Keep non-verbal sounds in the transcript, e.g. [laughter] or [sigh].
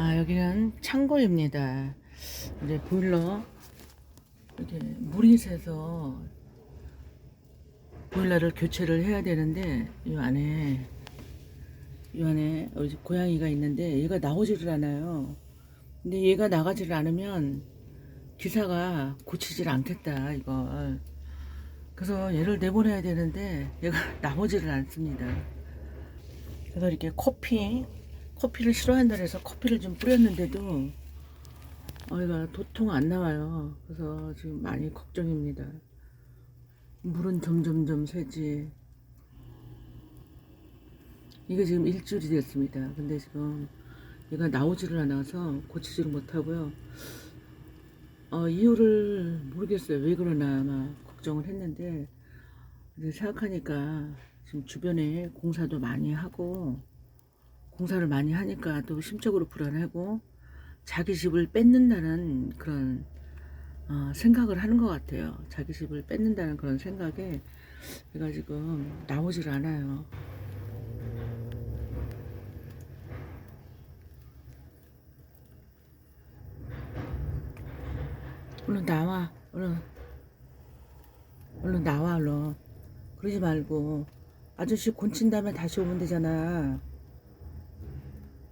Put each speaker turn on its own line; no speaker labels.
아, 여기는 창고입니다. 이제 보일러 이렇게 물이 새서 보일러를 교체를 해야 되는데 이 안에 이 안에 우리 집 고양이가 있는데 얘가 나오지를 않아요. 근데 얘가 나가지를 않으면 기사가 고치질 않겠다 이걸. 그래서 얘를 내보내야 되는데 얘가 [laughs] 나오지를 않습니다. 그래서 이렇게 커피 커피를 싫어한다 해서 커피를 좀 뿌렸는데도 어, 얘가 도통 안 나와요. 그래서 지금 많이 걱정입니다. 물은 점점점 새지. 이게 지금 일주일이 됐습니다. 근데 지금 얘가 나오지를 않아서 고치지를 못하고요. 어, 이유를 모르겠어요. 왜 그러나 아마 걱정을 했는데 생각하니까 지금 주변에 공사도 많이 하고 공사를 많이 하니까 또 심적으로 불안하고 자기 집을 뺏는다는 그런 어, 생각을 하는 것 같아요. 자기 집을 뺏는다는 그런 생각에 얘가 지금 나오질 않아요. 얼른 나와, 얼른. 얼른 나와, 얼른. 그러지 말고. 아저씨 곤친 다음에 다시 오면 되잖아.